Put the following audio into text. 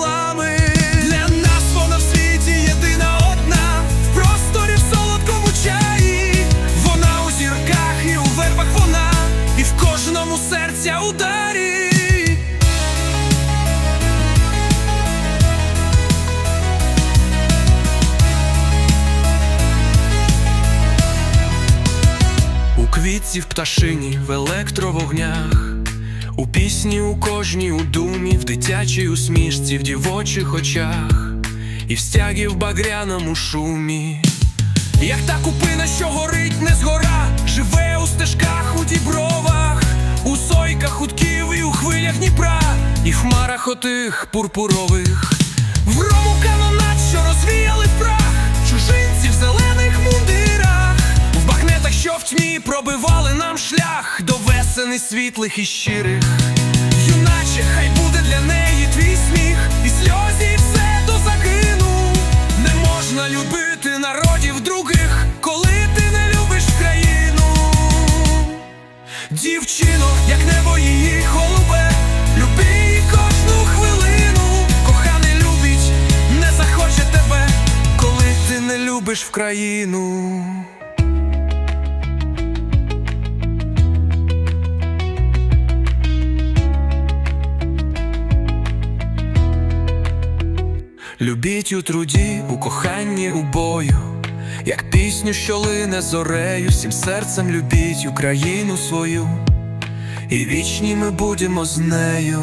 своїми. Для нас вона в світі єдина одна, в просторі в солодкому чаї. Вона у зірках і у вербах вона, і в кожному серця ударі. У квітці в пташині, в електровогнях, у пісні у кожній у думі, в дитячій усмішці, в дівочих очах, і в стягі в багряному шумі. Як та купина, що горить не згора, живе у стежках, у дібровах, у сойках хутків і у хвилях Дніпра, і в хмарах отих пурпурових, пробивали нам шлях до весени світлих і щирих. Юначе, хай буде для неї твій сміх, і сльозі, все до загину. Не можна любити народів других, коли ти не любиш країну. Дівчино, як небо її голубе, люби кожну хвилину. Коханий любить, не захоче тебе, коли ти не любиш в країну. Любіть у труді, у коханні, у бою, як пісню, що лине зорею, всім серцем любіть Україну свою, і вічні ми будемо з нею.